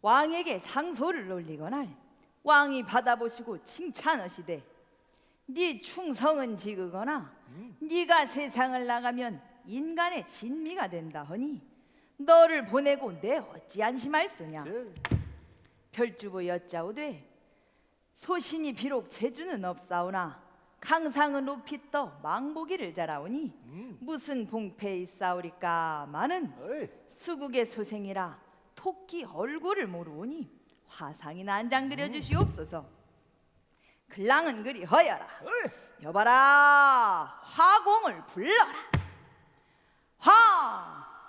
왕에게 상소를 올리거나 왕이 받아보시고 칭찬하시되 네 충성은 지그거나 네가 세상을 나가면 인간의 진미가 된다 하니 너를 보내고 내 어찌 안심할 소냐? 별주부 여짜오되 소신이 비록 재주는 없사오나 강상은 높이 떠 망보기를 자라오니 무슨 봉패 있사오리까 마는 수국의 소생이라 토끼 얼굴을 모르오니 화상이나 한 장 그려주시옵소서. 글랑은 그리 허여라. 여봐라 화공을 불러라.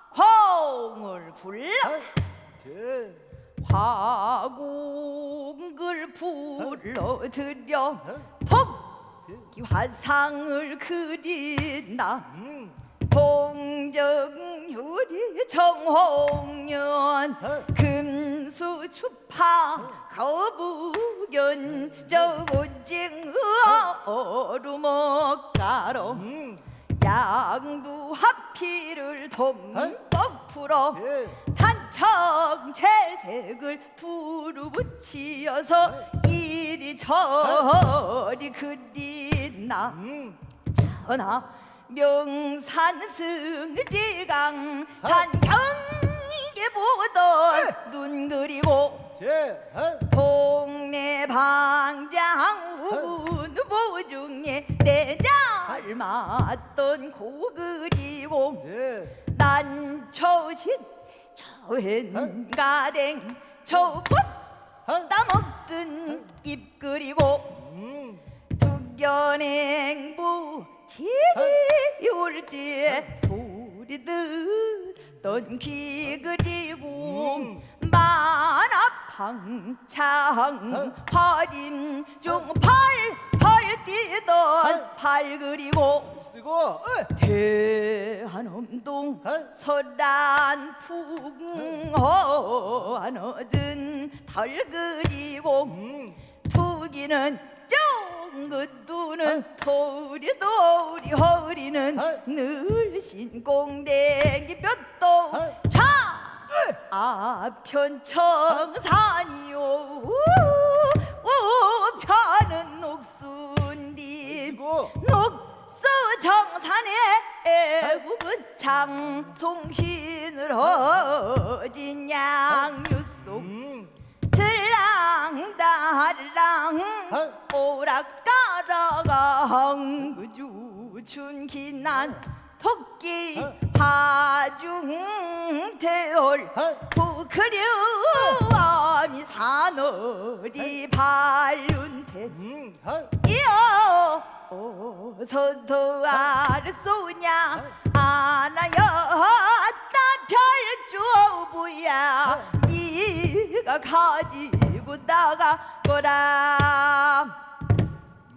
화공을 불러라. 어이, 제, 화공을 불러드려. 토끼 화상을 그린다. 음, 동정효리 정홍년 어. 금수추파 거북연 저오징어 얼음먹가로 음, 양두 하피를 덤뻑 풀어 제, 단청 채색을 두루 붙이어서 이리 저리 그린나 음, 전하 명산 승지강 산 경계 보던 눈 그리고 제, 어, 동네 방장 후보 중에 내잘 맞던 고 그리고 제, 난초신 초행가댕 초꽃 어, 따먹든 입 그리고 음, 두견행부 지지 울지 소리 듣던 귀 그리고 음. 만화방창 팔임 중팔팔 뛰던 팔 그리고 쓰고, 대한엄동 어? 서란 풍어 안 얻은 덜 그리고 음, 투기는 쫑긋 두는 도리 도리 허리는 어? 늘 신공댕이 뼈도 어? 자! 아편 청산이요. 우편은 녹순디. 쓰고, 녹서 정산에 애굽은 장송신을 허진 양유 속 음, 들랑달랑 어? 오락가락한 그주 춘 기난 토끼 어? 파중 태월 어? 발륜태 음, 어, 이어 어서 더 알쏘냐? 아나였다 별주부야. 네가 가지 고 나가거라